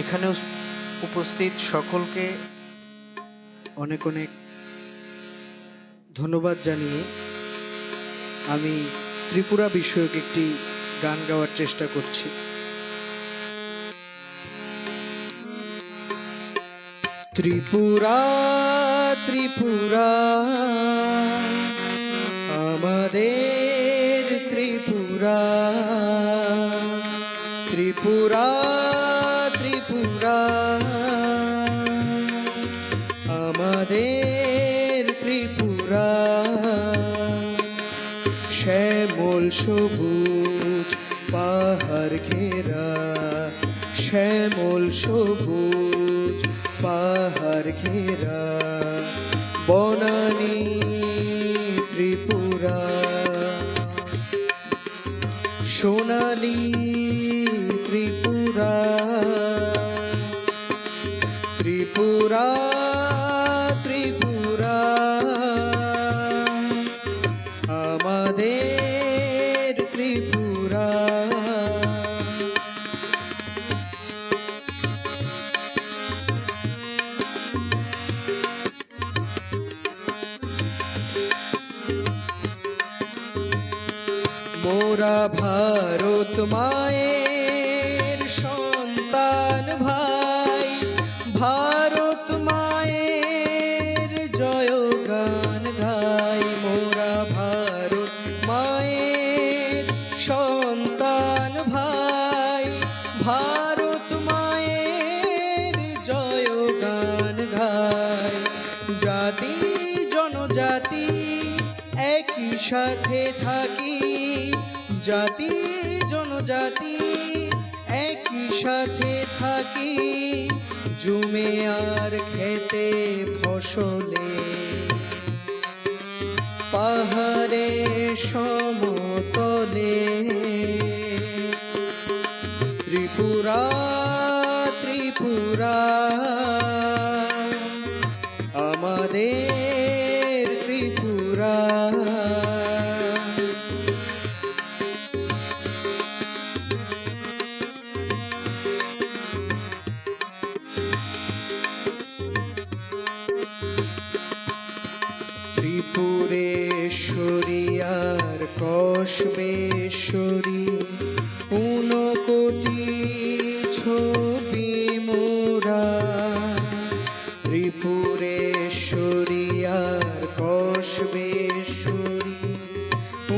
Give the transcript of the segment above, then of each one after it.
এখানে উপস্থিত সকলকে অনেক অনেক ধন্যবাদ জানিয়ে আমি ত্রিপুরা বিষয়ক একটি গান গাওয়ার চেষ্টা করছি। ত্রিপুরা ত্রিপুরা, আমাদের ত্রিপুরা ত্রিপুরা ত্রিপুরা। আমাদের ত্রিপুরা। শ্যামল সবুজ পাহাড় ঘেরা। শ্যামল সবুজ পাহাড় ঘেরা। বনানী ত্রিপুরা। সোনালী মোরা ভারত মায়ের সন্তান ভাই। ভারত মায়ের জয় গান গাই। মোরা ভারত মায়ের সন্তান ভাই। ভারত মায়ের জয় গান গাই। জাতি, জনজাতি একই সাথে থাকি জাতি জনজাতি একই সাথে থাকি। জুমে আর খেতে ফসলে। পাহাড়ে সমতলে। ত্রিপুরা ত্রিপুরা আমাদের কসবেশ্বরী ঊনকোটি ছবি মোরা। ত্রিপুরেশ্বরী আর কসবেশ্বরী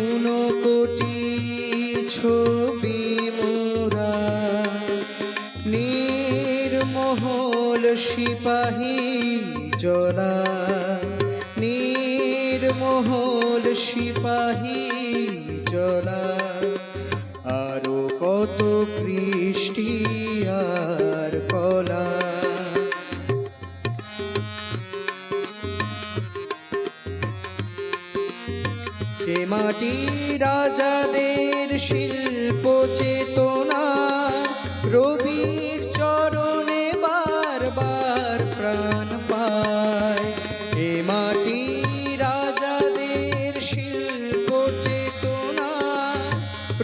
ঊনকোটি ছবি মোরা। নির্মহল সিপাহী জলা, নির্মহল সিপাহী জলা আরও কত কৃষ্টি আর কলা। এ মাটি রাজাদের শিল্প চেতনা। রবির চরণে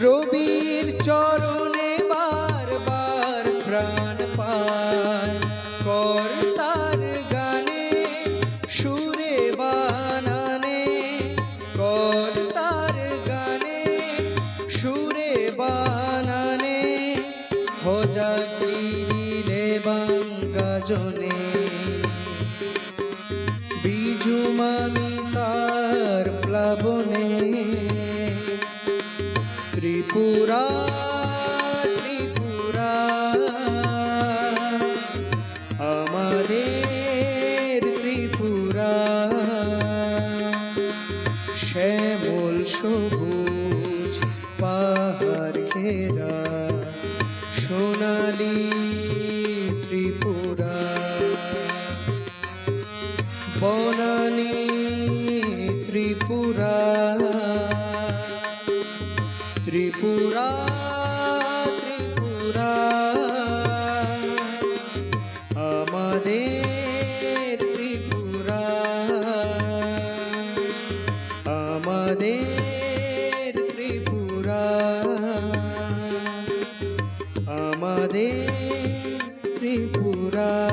রবির চরণে বারবার প্রাণ পায়। কর্তার গানে, সুরে বানানে। কর্তার গানে, সুরে বানানে। হজাগিরিলে বাঙ্গাজনে বিজু মামি তার প্লাবনে ত্রিপুরা ত্রিপুরা। আমাদের ত্রিপুরা। শ্যামল সবুজ পাহাড় ঘেরা সোনালি ত্রিপুরা। বনানী ত্রিপুরা। ত্রিপুরা। আমাদের ত্রিপুরা।